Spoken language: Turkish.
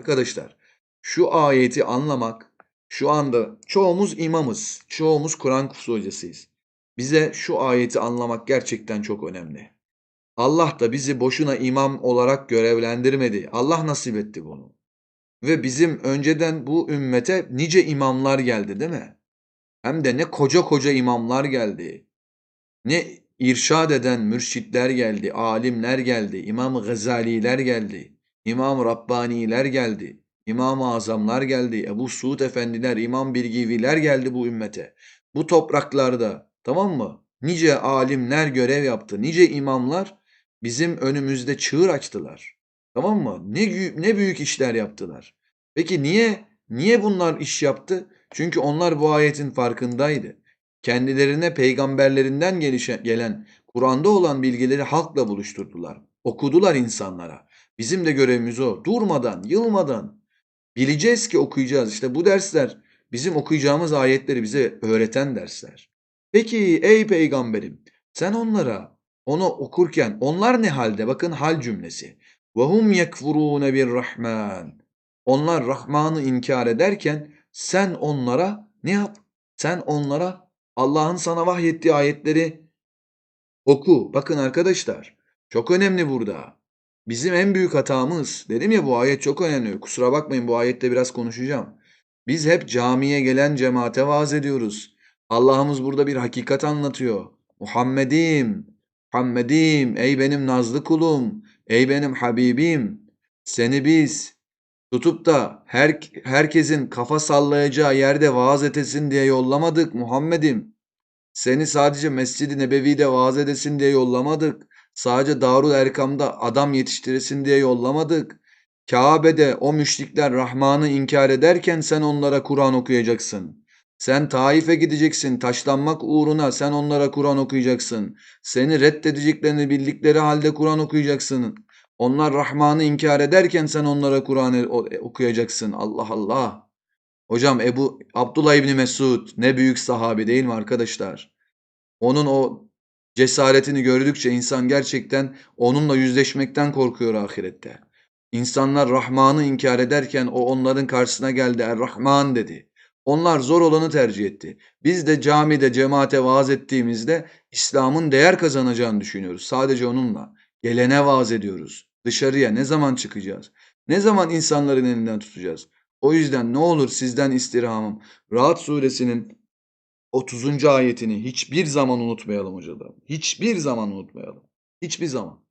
Arkadaşlar şu ayeti anlamak şu anda çoğumuz imamız, çoğumuz Kur'an kursu hocasıyız. Bize şu ayeti anlamak gerçekten çok önemli. Allah da bizi boşuna imam olarak görevlendirmedi. Allah nasip etti bunu. Ve bizim önceden bu ümmete nice imamlar geldi değil mi? Hem de ne koca koca imamlar geldi. Ne irşad eden mürşitler geldi, alimler geldi, İmam Gazaliler geldi, İmam Rabbaniler geldi, İmam-ı Azamlar geldi, Ebu Suud Efendiler, İmam Birgiviler geldi bu ümmete. Bu topraklarda tamam mı? Nice alimler görev yaptı, nice imamlar bizim önümüzde çığır açtılar. Tamam mı? Ne, ne büyük işler yaptılar. Peki niye niye bunlar iş yaptı? Çünkü onlar bu ayetin farkındaydı. Kendilerine peygamberlerinden gelişen, gelen Kur'an'da olan bilgileri halkla buluşturdular. Okudular insanlara. Bizim de görevimiz o. Durmadan, yılmadan. Bileceğiz ki okuyacağız. İşte bu dersler bizim okuyacağımız ayetleri bize öğreten dersler. Peki ey peygamberim sen onlara onu okurken onlar ne halde? Bakın hal cümlesi. Ve hum yekfurune bir rahman. Onlar Rahman'ı inkar ederken sen onlara ne yap? Sen onlara Allah'ın sana vahyettiği ayetleri oku. Bakın arkadaşlar çok önemli burada. Bizim en büyük hatamız dedim ya bu ayet çok önemli. Kusura bakmayın bu ayette biraz konuşacağım. Biz hep camiye gelen cemaate vaaz ediyoruz. Allah'ımız burada bir hakikat anlatıyor. Muhammedim, Muhammedim, ey benim nazlı kulum, ey benim Habibim. Seni biz tutup da her, herkesin kafa sallayacağı yerde vaaz etesin diye yollamadık Muhammed'im. Seni sadece Mescid-i Nebevi'de vaaz edesin diye yollamadık. Sadece Darul Erkam'da adam yetiştiresin diye yollamadık. Kabe'de o müşrikler Rahman'ı inkar ederken sen onlara Kur'an okuyacaksın. Sen Taif'e gideceksin taşlanmak uğruna sen onlara Kur'an okuyacaksın. Seni reddedeceklerini bildikleri halde Kur'an okuyacaksın. Onlar Rahman'ı inkar ederken sen onlara Kur'an okuyacaksın. Allah Allah. Hocam Ebu Abdullah İbni Mesud ne büyük sahabi değil mi arkadaşlar? Onun o cesaretini gördükçe insan gerçekten onunla yüzleşmekten korkuyor ahirette. İnsanlar Rahman'ı inkar ederken o onların karşısına geldi. Er-Rahman dedi. Onlar zor olanı tercih etti. Biz de camide cemaate vaaz ettiğimizde İslam'ın değer kazanacağını düşünüyoruz. Sadece onunla. Gelene vaaz ediyoruz. Dışarıya ne zaman çıkacağız? Ne zaman insanların elinden tutacağız? O yüzden ne olur sizden istirhamım. Rahat suresinin 30. ayetini hiçbir zaman unutmayalım hocalarım. Hiçbir zaman unutmayalım. Hiçbir zaman.